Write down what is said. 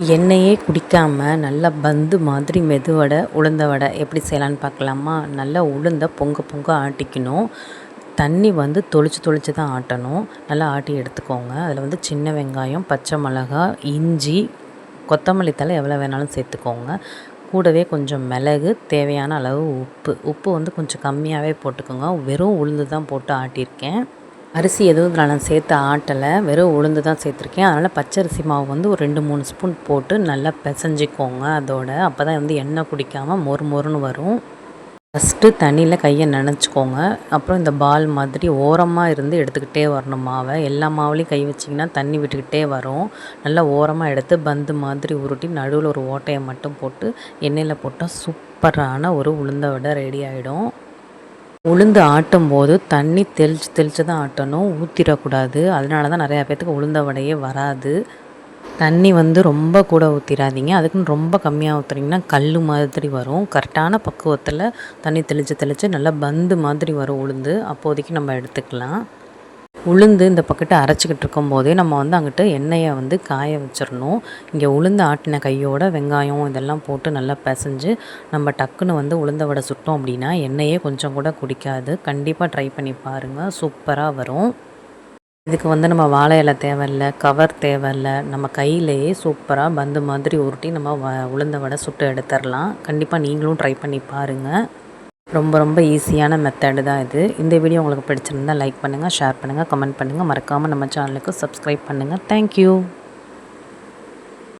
எண்ணெயே குடிக்காமல் நல்லா பந்து மாதிரி மெதுவடை உளுந்த வடை எப்படி செய்யலான்னு பார்க்கலாமா? நல்லா உளுந்த பொங்க பொங்க ஆட்டிக்கணும். தண்ணி வந்து தொளிச்சு தொளிச்சு தான் ஆட்டணும். நல்லா ஆட்டி எடுத்துக்கோங்க. அதில் வந்து சின்ன வெங்காயம் பச்சை மிளகா இஞ்சி கொத்தமல்லி தழை எவ்வளோ வேணாலும் சேர்த்துக்கோங்க. கூடவே கொஞ்சம் மிளகு தேவையான அளவு உப்பு. உப்பு வந்து கொஞ்சம் கம்மியாகவே போட்டுக்கோங்க. வெறும் உளுந்து தான் போட்டு ஆட்டியிருக்கேன். அரிசி எதுவும் நான் சேர்த்து ஆட்டலை வெறும் உளுந்து தான் சேர்த்துருக்கேன். அதனால் பச்சரிசி மாவு வந்து ஒரு ரெண்டு மூணு ஸ்பூன் போட்டு நல்லா பிசைஞ்சிக்கோங்க அதோட. அப்போ தான் வந்து எண்ணெய் குடிக்காமல் மொறு மொறுன்னு வரும். ஃபஸ்ட்டு தண்ணியில் கையை நினச்சிக்கோங்க. அப்புறம் இந்த பால் மாதிரி ஓரமாக இருந்து எடுத்துக்கிட்டே வரணும் மாவை. எல்லா மாவுலேயும் கை வச்சிங்கன்னா தண்ணி விட்டுக்கிட்டே வரும். நல்லா ஓரமாக எடுத்து பந்து மாதிரி உருட்டி நடுவில் ஒரு ஓட்டையை மட்டும் போட்டு எண்ணெயில் போட்டால் சூப்பரான ஒரு உளுந்த விட ரெடி ஆகிடும் உளுந்து ஆட்டும் போது தண்ணி தெளித்து தெளித்து தான் ஆட்டணும். ஊற்றிடக்கூடாது அதனால தான் நிறையா பேர்த்துக்கு உளுந்த வடையே வராது. தண்ணி வந்து ரொம்ப கூட ஊற்றிடாதீங்க அதுக்குன்னு ரொம்ப கம்மியாக ஊற்றுறீங்கன்னா கல் மாதிரி வரும். கரெக்டான பக்குவத்தில் தண்ணி தெளித்து தெளித்து நல்லா பந்து மாதிரி வரும் உளுந்து. அப்போதைக்கு நம்ம எடுத்துக்கலாம். உளுந்து இந்த பக்கத்து அரைச்சிக்கிட்டு இருக்கும் போதே நம்ம வந்து அங்கிட்டு எண்ணெயை வந்து காய வச்சிடணும். இங்கே உளுந்து ஆட்டின கையோட வெங்காயம் இதெல்லாம் போட்டு நல்லா பிசைஞ்சு நம்ம டக்குன்னு வந்து உளுந்த வடை சுட்டோம் அப்படின்னா எண்ணெயே கொஞ்சம் கூட குடிக்காது. கண்டிப்பாக ட்ரை பண்ணி பாருங்கள் சூப்பராக வரும். இதுக்கு வந்து நம்ம வாழை இலை தேவையில்ல கவர் தேவையில்ல. நம்ம கையிலேயே சூப்பராக பந்து மாதிரி உருட்டி நம்ம வ உளுந்த வடை சுட்டு எடுத்துடலாம். கண்டிப்பாக நீங்களும் ட்ரை பண்ணி பாருங்கள் ரொம்ப ரொம்ப ஈஸியான மெத்தடு தான் இது. இந்த வீடியோ உங்களுக்கு பிடிச்சிருந்தால் லைக் பண்ணுங்கள் ஷேர் பண்ணுங்கள் கமெண்ட் பண்ணுங்கள் மறக்காமல் நம்ம சேனலுக்கு சப்ஸ்கிரைப் பண்ணுங்கள் தேங்க்யூ